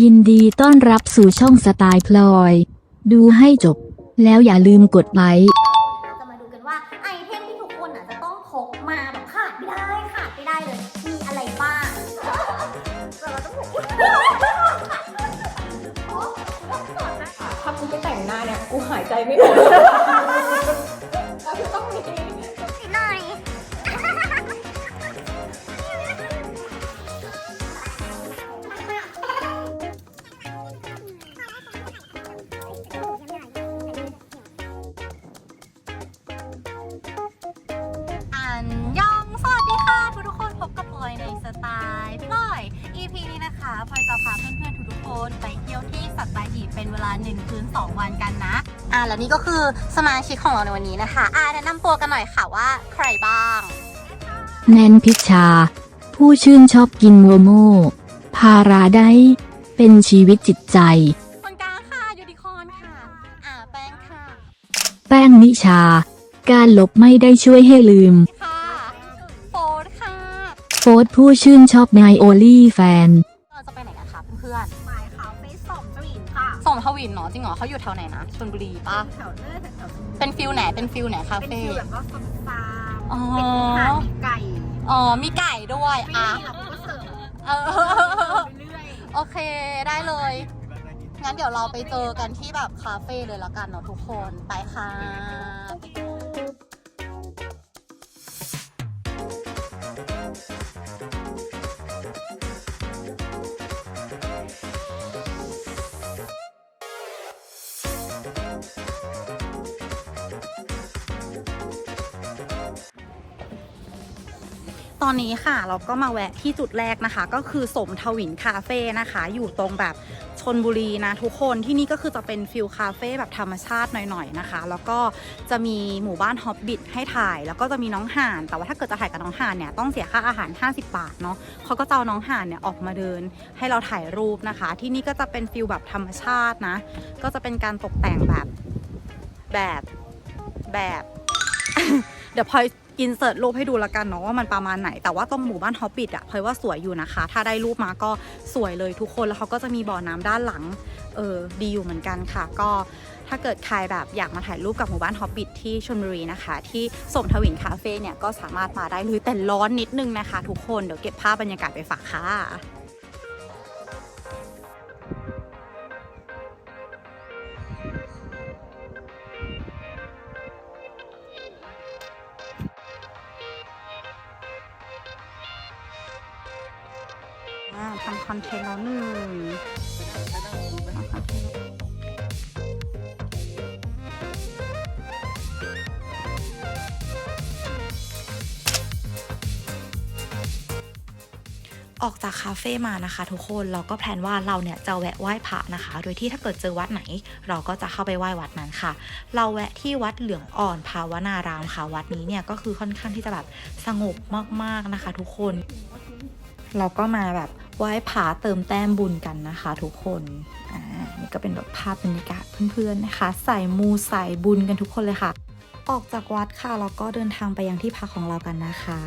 ยินดีต้อนรับสู่ช่องสไตล์พลอย ดูให้จบ แล้วอย่าลืมกดไลค์ เราจะมาดูกันว่าไอเทมที่ทุกคนอะจะต้องพกมาแบบขาดไม่ได้ขาดไม่ได้เลยมีอะไรบ้างเราต้องพกถ้ากูไม่แต่งหน้าเนี่ย กูหายใจไม่ออก พลอยจะพาเพื่อนๆทุกๆคนไปเที่ยวที่สัตหีบเป็นเวลา1คืน2 วันกันนะ อ่าแล้วนี่ก็คือสมาชิกของเราในวันนี้นะคะอ่าแนะนำตัวกันหน่อยค่ะว่าใครบ้าง แนนพิชชาผู้ชื่นชอบกินโมโม พาราได้เป็นชีวิตจิตใจ คนกลางค่ะยูนิคอร์นค่ะ อ่าแป้งค่ะ แป้งนิชา การลบไม่ได้ช่วยให้ลืมค่ะโฟร์ค่ะ โฟร์ธผู้ชื่นชอบนายโอลี่แฟนเราจะไปไหนกันคะเพื่อนหมายคาเฟ่สมสวินค่ะๆสมทวินเนาะจริงเหรอเขาอยู่แถวไหนนะชลบุรีปะแถวเนื้อแถวเป็นฟิลไหนเป็นฟิลไหนคาเป็นเฟ่ฟิลแบบว่าฟาร์มฟาร์มอ๋อเป็นอาหารมีไก่อ๋อมีไก่ด้วยฟรีอะแล้วก็เสิร์ฟเออ ไปเรื่อยโอเคได้เลย งั้นเดี๋ยวเราไปเจอกันที่แบบคาเฟ่เลยแล้วกันเนาะทุกคน ไปค่ะ อนนี้ค่ะ เราก็มาแวะที่จุดแรกนะคะ ก็คือสมทวินคาเฟ่นะคะ อยู่ตรงแบบชนบุรีนะทุกคนที่นี่ก็คือจะเป็นฟิลคาเฟ่แบบธรรมชาติหน่อยๆนะคะ แล้วก็จะมีหมู่บ้านฮอบบิทให้ถ่าย แล้วก็จะมีน้องห่าน แต่ว่าถ้าเกิดจะถ่ายกับน้องห่านเนี่ยต้องเสียค่าอาหาร 50 บาทเนาะเขาก็จะเอาน้องห่านเนี่ยออกมาเดิน ให้เราถ่ายรูปนะคะ ที่นี่ก็จะเป็นฟิลแบบธรรมชาตินะ ก็จะเป็นการตกแต่งแบบแบบแบบ เดี๋ยวพลอย อินเสิร์ตรูปให้ดูละกันเนาะว่ามันประมาณไหน แต่ว่าตรงหมู่บ้านฮอปปิดอะพลอยว่าสวยอยู่นะคะ ถ้าได้รูปมาก็สวยเลยทุกคนแล้วเขาก็จะมีบ่อน้ำด้านหลังเออดีอยู่เหมือนกันค่ะ ก็ถ้าเกิดใครแบบอยากมาถ่ายรูปกับหมู่บ้านฮอปปิดที่ชลบุรีนะคะ ที่สมทวินคาเฟ่เนี่ยก็สามารถมาได้เลยแต่ร้อนนิดนึงนะคะ ทุกคนเดี๋ยวเก็บภาพบรรยากาศไปฝากค่ะ ออกจากคาเฟ่มานะคะ ทุกคนเราก็แพลนว่าเราเนี่ยจะแวะไหว้พระนะคะ โดยที่ถ้าเกิดเจอวัดไหน เราก็จะเข้าไปไหว้วัดนั้นค่ะ เราแวะที่วัดเหลืองอ่อนภาวนารามค่ะวัดนี้เนี่ยก็คือค่อนข้างที่จะแบบสงบมากๆนะคะ ทุกคน เราก็มาแบบไหว้พระเติมแต้มบุญกันนะคะ ทุกคนอ่านี่ก็เป็นแบบภาพบรรยากาศเพื่อนๆนะคะ ใส่มูใส่บุญกันทุกคนเลยค่ะ ออกจากวัดค่ะเราก็เดินทางไปยังที่พักของเรากันนะคะ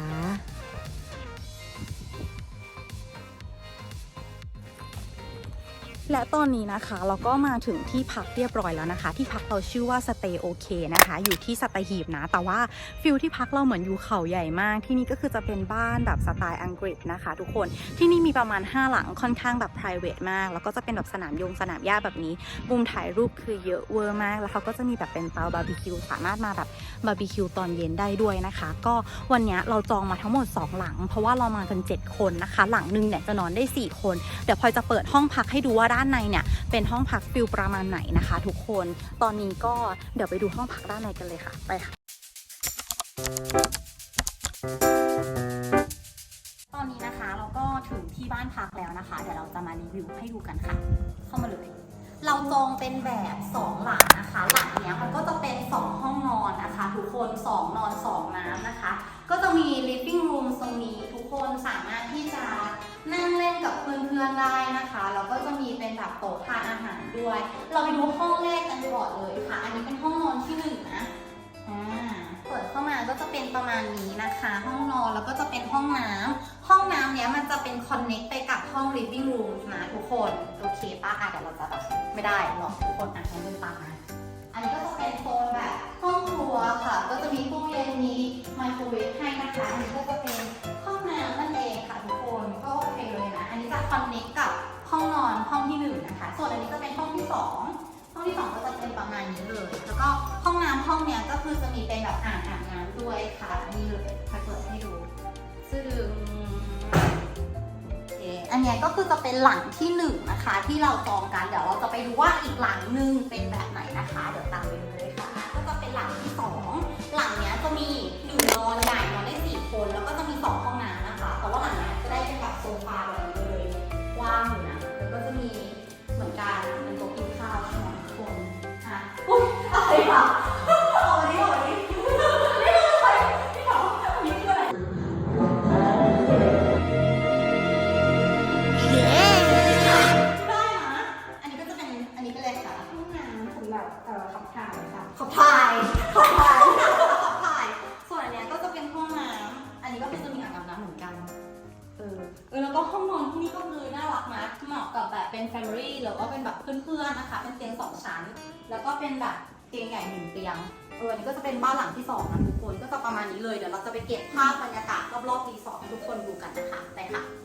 และตอนนี้นะคะเราก็มาถึงที่พักเรียบร้อยแล้วนะคะ ที่พักเราชื่อว่า Stay OK นะคะ อยู่ที่สัตหีบนะ แต่ว่าฟิลที่พักเราเหมือนอยู่เขาใหญ่มาก ที่นี่ก็คือจะเป็นบ้านแบบสไตล์อังกฤษนะคะ ทุกคนที่นี่มีประมาณ 5 หลังค่อนข้างแบบ p r i v a t มาก แล้วก็จะเป็นแบบสนามยงสนามหญ้าแบบนี้มุมถ่ายรูปคือเยอะเวอร์มาก แล้วเขาก็จะมีแบบเป็นเตาบาร์บีคิวสามารถมาแบบบาร์บีคิวตอนเย็นได้ด้วยนะคะ ก็วันนี้เราจองมาทั้งหมด 2 หลัง เพราะว่าเรามากัน 7 คนนะคะ หลังหนึงเนี่ยจะนอนได้ 4 คน เดี๋ยวพลอยจะเปิดห้องพักให้ดูว่าด้านในเนี่ยเป็นห้องพักฟิลประมาณไหนนะคะ ทุกคนตอนนี้ก็เดี๋ยวไปดูห้องพักด้านในกันเลยค่ะ ไปค่ะ ตอนนี้นะคะเราก็ถึงที่บ้านพักแล้วนะคะ เดี๋ยวเราจะมารีวิวให้ดูกันค่ะ เข้ามาเลย เราจองเป็นแบบ2หลังนะคะหลังเนี้ยมันก็จะเป็น 2 ห้องนอนนะคะ ทุกคน 2 นอน 2 น้ำนะคะ ก็จะมี living room ตรงนี้ทุกคนสามารถที่ พื่อนๆได้นะคะแล้วก็จะมีเป็นแบบโต๊ะทานอาหารด้วย เราไปดูห้องแรกกันก่อนเลยค่ะ อันนี้เป็นห้องนอนที่หนึ่งนะอ่าเปิดเข้ามาก็จะเป็นประมาณนี้นะคะ ห้องนอนแล้วก็จะเป็นห้องน้ำห้องน้ำเนี้ยมันจะเป็นคอนเน็กไปกับห้อง living room นะทุกคนโอเคป้าอะเดี๋ยวเราจะแบบไม่ได้หรอกทุกคนอะให้ดูตามนะอันนี้ก็จะเป็นโซนแบบห้องครัวค่ะ ก็จะมีตู้เย็นมีไมโครเวฟให้นะคะอันนี้ก็จะเป็นห้องน้ อนนี้จะคอนเน็กกับห้องนอนห้องที่หนึ่งนะคะ ส่วนอันนี้ก็เป็นห้องที่สองห้องที่สองก็จะเป็นประมาณนี้เลย แล้วก็ห้องน้ำห้องเนี้ยก็คือจะมีเป็นแบบอ่างอาบน้ำด้วยค่ะนี่เลยถ้าเปิดให้ดูซึ่งโอเคอันนี้ก็คือจะเป็นหลังที่หนึ่งนะคะ ที่เราจองกันเดี๋ยวเราจะไปดูว่าอีกหลังหนึ่งเป็นแบบไหนนะคะเดี๋ยวตามไปดูเลยค่ะ ก็จะเป็นหลังที่สองหลังเนี้ยจะมีหนึ่งนอนใหญ่นอนได้สี่คนแล้วก็จะมีสองห้องน้ำนะคะ แต่ว่าหลังเนี้ยจะได้เป็นแบบโซฟาแบบนี้เลย ว่างอยู่นะแล้วก็จะมีเหมือนกันเป็นโต๊ะกินข้าวใช่ไหมทุกคนอะอุ๊ยอะไรวะ Family หรือว่าเป็นแบบเพื่อนๆนะคะ เป็นเตียงสองชั้น แล้วก็เป็นแบบเตียงใหญ่หนึ่งเตียงเอออันนี้ก็จะเป็นบ้านหลังที่สองนะทุกคนก็จะประมาณนี้เลยเดี๋ยวเราจะไปเก็บภาพบรรยากาศรอบๆรีสอร์ทให้ทุกคนดูกันนะคะไปค่ะ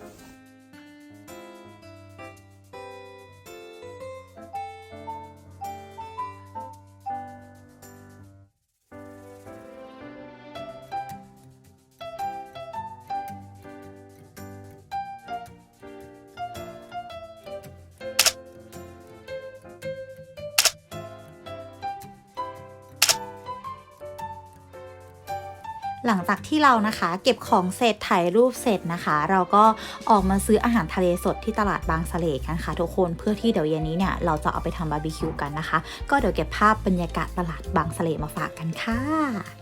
หลังจากที่เรานะคะ เก็บของเสร็จถ่ายรูปเสร็จนะคะ เราก็ออกมาซื้ออาหารทะเลสดที่ตลาดบางสะเลกันค่ะ ทุกคนเพื่อที่เดี๋ยวเย็นนี้เนี่ยเราจะเอาไปทำบาร์บีคิวกันนะคะ ก็เดี๋ยวเก็บภาพบรรยากาศตลาดบางสะเลมาฝากกันค่ะอะ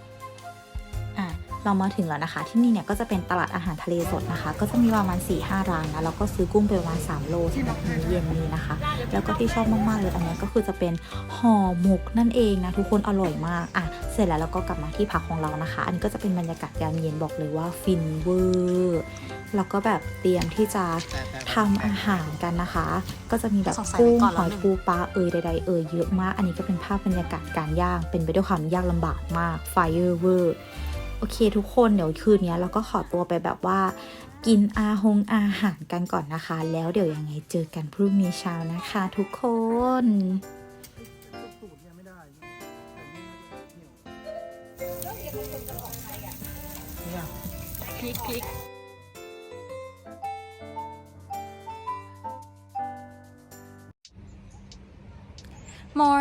เรามาถึงแล้วนะคะ ที่นี่เนี่ยก็จะเป็นตลาดอาหารทะเลสดนะคะ ก็จะมีประมาณ4ี่ห้าร้านนะแล้วก็ซื้อกุ้งไปประมาณ3โลสำหรับมื้อเย็นนี้นะคะ แล้วก็ที่ชอบมากๆเลยอันนี้ก็คือจะเป็นห่อหมกนั่นเองนะทุกคนอร่อยมากอะเสร็จแล้วเราก็กลับมาที่พักของเรานะคะ อันนี้ก็จะเป็นบรรยากาศยามเย็นบอกเลยว่าฟินเวอร์แล้วก็แบบเตรียมที่จะทำอาหารกันนะคะ ก็จะมีแบบสงสัยกุ้งไว้ก่อนหแล้วอยหนึ่งปูปลาเอยใดๆเอยเยอะมาก อันนี้ก็เป็นภาพบรรยากาศการย่าง เป็นไปด้วยความยากลำบากมากไฟเวอร์ โอเคทุกคนเดี๋ยวคืนนี้เราก็ขอตัวไปแบบว่า กินอาหงอาหารกันก่อนนะคะ แล้วเดี๋ยวยังไงเจอกันพรุ่งนี้เช้านะคะทุกคนคลิกคลิก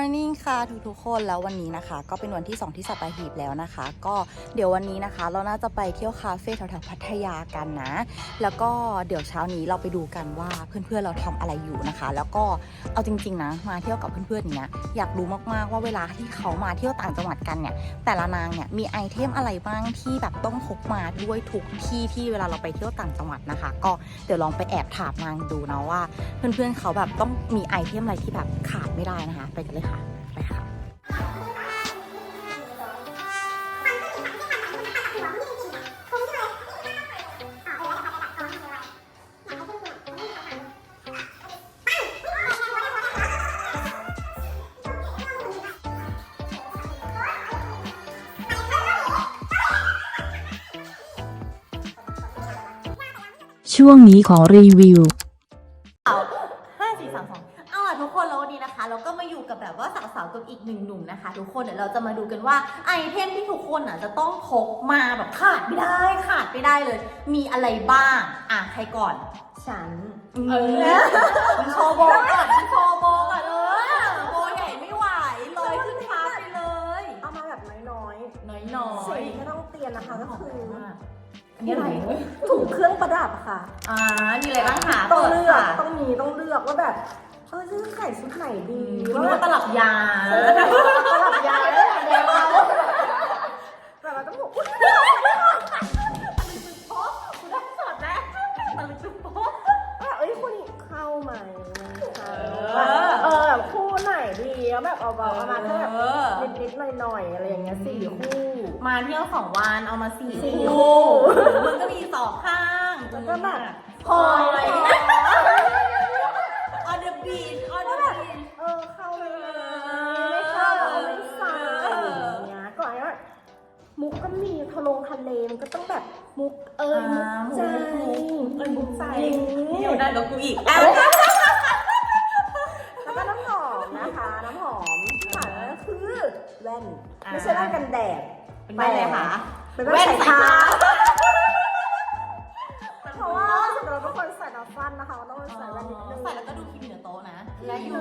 Morning ค่ะทุกทุกๆคนแล้ววันนี้นะคะ ก็เป็นวันที่ 2 ที่สัตหีบแล้วนะคะ ก็เดี๋ยววันนี้นะคะ เราน่าจะไปเที่ยวคาเฟ่แถวๆพัทยากันนะ แล้วก็เดี๋ยวเช้านี้เราไปดูกันว่าเพื่อนๆเราทำอะไรอยู่นะคะ แล้วก็เอาจริงๆนะมาเที่ยวกับเพื่อนๆอย่างเนี้ยอยากรู้มากๆว่าเวลาที่เขามาเที่ยวต่างจังหวัดกันเนี่ยแต่ละนางเนี่ยมีไอเทมอะไรบ้างที่แบบต้องพกมาด้วยทุกที่ที่เวลาเราไปเที่ยวต่างจังหวัดนะคะ ก็เดี๋ยวลองไปแอบถามนางดูนะว่า เพื่อนๆเขาแบบต้องมีไอเทมอะไรที่แบบขาดไม่ได้นะคะ ไปกันเลยค่ะ ช่วงนี้ขอรีวิว ห้าสี่สามสองเอาล่ะทุกคนแล้ววันนี้นะคะ เราก็มาอยู่กับแบบว่าสาวๆกับอีกหนึ่งหนุ่มนะคะ ทุกคนเดี๋ยวเราจะมาดูกันว่าไอเทมที่ทุกคนอะจะต้องพกมาแบบขาดไม่ได้ขาดไม่ได้เลย มีอะไรบ้าง อะใครก่อน ฉัน เออ โชว์โบก่อนโชว์โบก่อนเออโบใหญ่ไม่ไหวลอยขึ้นฟ้าไปเลย เอามาแบบน้อยน้อๆสิ่ยงที่ไม่ต้องเตรียมนะคะก็คือๆอั นนี้อะไรถุงเครื่องประดับค่ะ อ่ามีอะไรบ้างคะต้องเลือกปิดค่ะต้องมีต้องเลือกว่าแบบเออจะใส่ชุดไหนดีคุณนึกว่าตลับยาตลับยาแล้วแดงเราแต่เราต้องบอกอุ๊ยว่าเอ้ยคู่นี้เข้าไหม ดีแล้วแบบเอาแบบเอามาแค่แบบเออ นิดๆหน่อยๆอะไรอย่างเงี้ยสี่คู่ มาเที่ยวสองวันเอามาสี่สี่คู่คู่มันก็มีสองข้างแล้วก็แบบพออะไรนะ on the beach on the beach เออเข้าเลยไม่เข้าเราไม่ใส่อย่างเงี้ยก่อนว่ามุกก็มีทะลงทะเลมันก็ต้องแบบมุกเอ้ยมุกใจเอ้ยมุกใจ นี่อยู่ได้กับกูอีกแล้ว เป็นแว่นอะไรคะ เป็นแว่นสายตาเพราะว่าสำหรับทุกคนใส่ตาฟันนะคะเราต้องใส่แว่นนิดนึง ใส่แล้วก็ดูคิมิโนโตะนะ และอยู่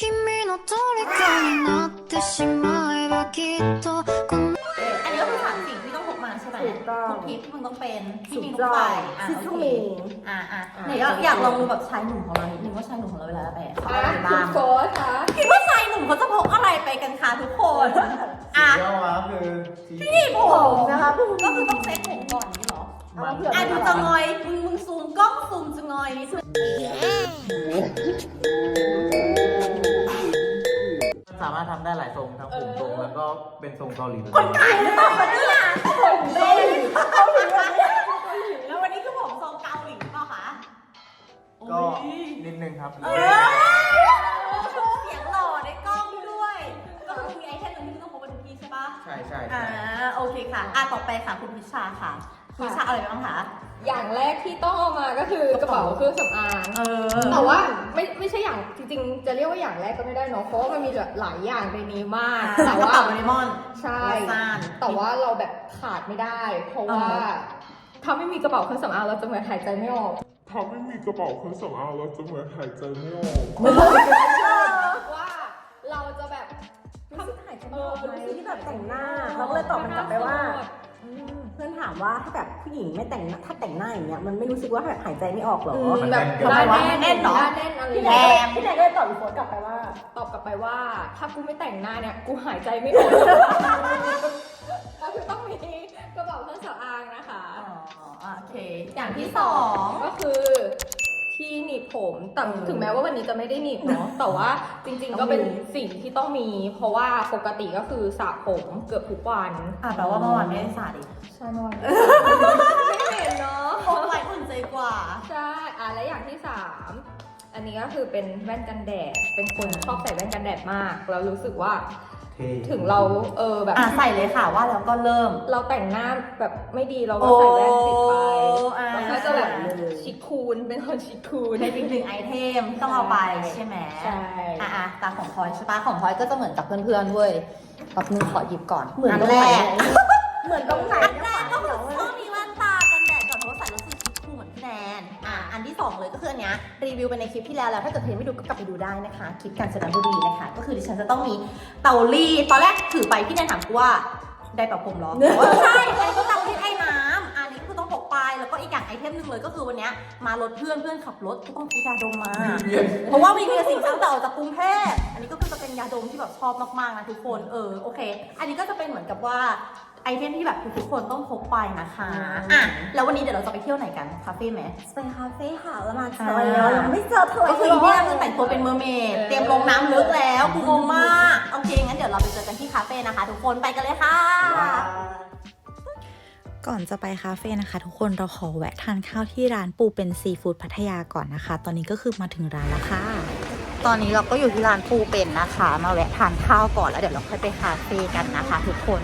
君の虜になってしまえばきっとこの อันนี้ก็คือสามสิ่งที่ต้องพกมาใช่ไหม ถูกต้อง ทุกทริปที่มึงต้องเป็นที่ ถู มี ก ทุก ต้อง ใบอ่ะ ที่ โอ ทุก เค มี อ่ะอ่ะ อ่ะ ไหนอยากอยากลองดูแบบชายหนุ่มของเรานิดนึงว่าชายหนุ่มของเราเวลาไปอ่ะเขา อ่ะ อะไร คุ บ้า ณ ง โฟสคะ คิดว่าชายหนุ่มเขาจะพกอะไรไปกันคะทุกคน อะเดี๋ยวมาคือสีนี่ผมนะคะก็คือต้องเซ็ตผมก่อนนี่เหรอเอามาเผื่ออะดูจะงอยมึงมึงซูมกล้องซูมจะงอยนี่คือสามารถทำได้หลายทรงทั้งผมตรงแล้วก็เป็นทรงเกาหลีคนขายหรือเปล่าคะเนี่ยแล้ววันนี้คือผมทรงเกาหลีหรือเปล่าคะก็นิดนึงครับ เออ ใช่ใช่อ่าใช่โอเคค่ะอะต่อไปค่ะคุณพิชาค่ะคุณพิชาเอาอะไรไปบ้างคะอย่างแรกที่ต้องเอามาก็คือกระเป๋าเครื่องสำอาง เออแต่ว่าไม่ไม่ใช่อย่างจริงๆ จะเรียกว่าอย่างแรกก็ไม่ได้เนาะเพราะว่ามันมีหลายอย่างในนี้มาก แต่แต่ว่าว่าโดเรมอนใช่ซาน แต่ว่าเราแบบขาดไม่ได้ เพราะว่าอ่าถ้าไม่มีกระเป๋าเครื่องสำอางเราจะเหมือนหายใจไม่ออกถ้าไม่มีกระเป๋าเครื่องสำอางเราจะเหมือนหายใจไม่ออกว่าเราจะแบบ รู้สึกหายใจไม่ออกเป็นวิธีที่แบบแต่งหน้าเราก็เลยตอบมันกลับไปว่าอืมเพื่อนถามว่าถ้าแบบผู้หญิงไม่แต่งหน้าถ้าแต่งหน้าอย่างเงี้ยมันไม่รู้สึกว่าแบบหายใจไม่ออกหรอมันแบบแน่นหน้าแน่นเหรอหน้าแน่นอะไรพี่แนแนนมพี่แนนก็เลยตอบอีโฟนกลับไปว่า ตอบกลับไปว่า ถ้ากูไม่แต่งหน้าเนี่ย กูหายใจไม่ออกก็คือต้องมีกระเป๋าเครื่องสำอางนะคะ อ๋อโอเค อย่างที่สองก็คือ ที่หนีบผมแต่ถึงแม้ว่าวันนี้จะไม่ได้หนีบเนาะแต่ว่าจริงๆ ก็เป็นสิ่งที่ต้องมี เพราะว่าปกติก็คือสระผมเกือบทุกวันอะแปลว่าเมื่อวานไม่ได้สาดิใช่เมื่อวานไม่เห็นเนาะพกอะไรอุ่นใจกว่าใช่อะและอย่างที่สามอันนี้ก็คือเป็นแว่นกันแดด เป็นคนชอบใส่แว่นกันแดดมาก แล้วรู้สึกว่า เท่ถึงเราเออแบบอะใส่เลยค่ะว่าแล้วก็เริ่ม เราแต่งหน้าแบบไม่ดีเราก็ใส่แว่นปิดไปโอ้อ่าเราก็จะแบบชิคคูนเป็นคนชิคคูน เป็นอีกหนึ่งไอเทมที่ต้องเอาไปใช่ไหมใช่ อะอะตามของพลอยใช่ปะของพลอยก็จะเหมือนกับเพื่อนๆเว้ยแบบนึงขอหยิบก่อนเหมือนอันตรงแรไหนกเหมือนตรงไหน นเนี้ยรีวิวไปในคลิปที่แล้วแล้ว ถ้าเกิดเพจไม่ดูก็กลับไปดูได้นะคะ คลิปการจัดบุรีนะคะ ก็คือดิฉันจะต้องมีเตารีดตอนแรกถือไปพี่แนนถามกูว่าได้ปะผมเหรอบอกว่าใช่อันนี้ก็เตารีดไอ้น้ำอันนี้ก็คือต้องพกไปแล้วก็อีกอย่างไอเทมหนึ่งเลยก็คือวันเนี้ยมารถเพื่อนเพื่อนขับรถก็ต้องพกยาดมมา เพราะว่ามีเมียสิ่งตั้งแต่ออกจากกรุงเทพอันนี้ก็คือจะเป็นยาดมที่แบบชอบมากๆนะทุกคนเออโอเค อันนี้ก็จะเป็นเหมือนกับว่า ไอเทมที่แบบทุกๆคนต้องพกไปนะคะอะแล้ววันนี้เดี๋ยวเราจะไปเที่ยวไหนกันคาเฟ่ไหมไปคาเฟ่ค่ะแล้วมาอ่ายังไม่เจอเธอก็คืออีเนี่ยคือแต่งตัวเป็นเมอร์เมดเตรียมลงน้ำลึกแล้วกูงงมากโอเคงั้นเดี๋ยวเราไปเจอกันที่คาเฟ่นะคะ ทุกคนไปกันเลยค่ะ ก่อนจะไปคาเฟ่นะคะ ทุกคนเราขอแวะทานข้าวที่ร้านปูเป็นซีฟู้ดพัทยาก่อนนะคะ ตอนนี้ก็คือมาถึงร้านแล้วค่ะตอนนี้เราก็อยู่ที่ร้านปูเป็นนะคะ มาแวะทานข้าวก่อนแล้วเดี๋ยวเราค่อยไปคาเฟ่กันนะคะ ทุกคน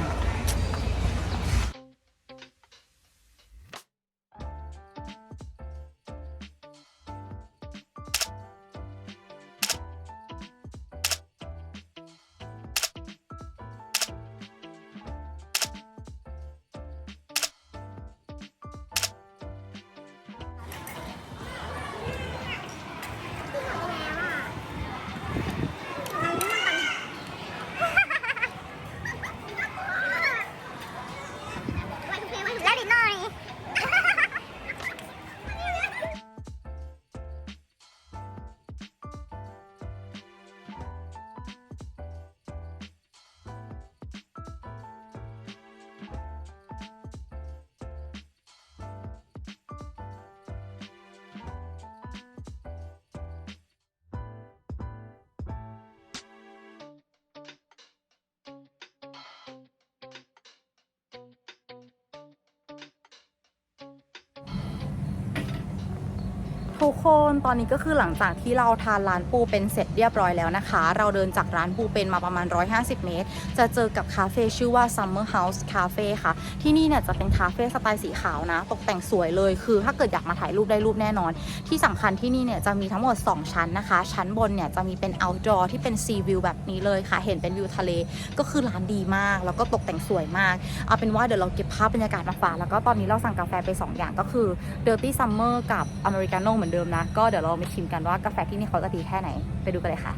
ทุกคนตอนนี้ก็คือหลังจากที่เราทานร้านปูเป็นเสร็จเรียบร้อยแล้วนะคะ เราเดินจากร้านปูเป็นมาประมาณ 150 เมตร จะเจอกับคาเฟ่ชื่อว่า Summer House Cafe ค่ะ ที่นี่เนี่ยจะเป็นคาเฟ่สไตล์สีขาวนะ ตกแต่งสวยเลยคือถ้าเกิดอยากมาถ่ายรูปได้รูปแน่นอน ที่สำคัญที่นี่เนี่ยจะมีทั้งหมด 2 ชั้นนะคะ ชั้นบนเนี่ยจะมีเป็น outdoor ที่เป็น sea view แบบนี้เลยค่ะ เห็นเป็นวิวทะเล ก็คือร้านดีมาก แล้วก็ตกแต่งสวยมาก เอาเป็นว่าเดี๋ยวเราเก็บภาพบรรยากาศมาฝากแล้วก็ตอนนี้เราสั่งกาแฟไป 2 อย่างก็คือ Dirty Summer กับ Americano เหมือนเดิมนะ ก็เดี๋ยวเราไปชิมกันว่ากาแฟที่นี่เขาจะดีแค่ไหน ไปดูกันเลยค่ะ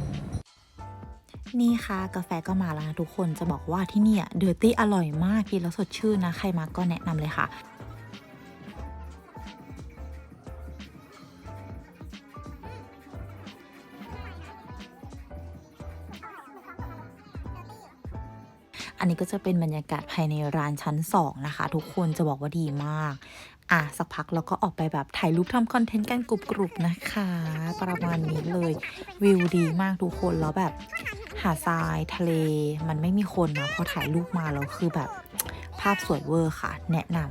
นี่ค่ะ กาแฟก็มาแล้วนะทุกคนจะบอกว่าที่นี่เดอร์ตี้อร่อยมากกินแล้วสดชื่นนะ ใครมาก็แนะนำเลยค่ะอันนี้ก็จะเป็นบรรยากาศภายในร้านชั้น 2 นะคะ ทุกคนจะบอกว่าดีมากอะสักพักเราก็ออกไปแบบถ่ายรูปทำคอนเทนต์กันกรุบๆนะคะ ประมาณนี้เลย วิวดีมากทุกคนแล้วแบบ หาดทรายทะเลมันไม่มีคนนะพอถ่ายรูปมาแล้วคือแบบภาพสวยเวอร์ค่ะ แนะนำ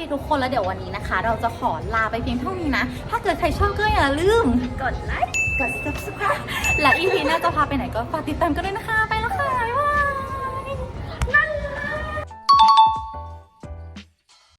เคทุกคนแล้วเดี๋ยววันนี้นะคะ เราจะขอลาไปเพียงเท่านี้นะ ถ้าเกิดใครชอบก็อย่าลืม กดไลค์ กด subscribe และอีพีหน้าจะพาไปไหนก็ฝากติดตามกันด้วยนะคะ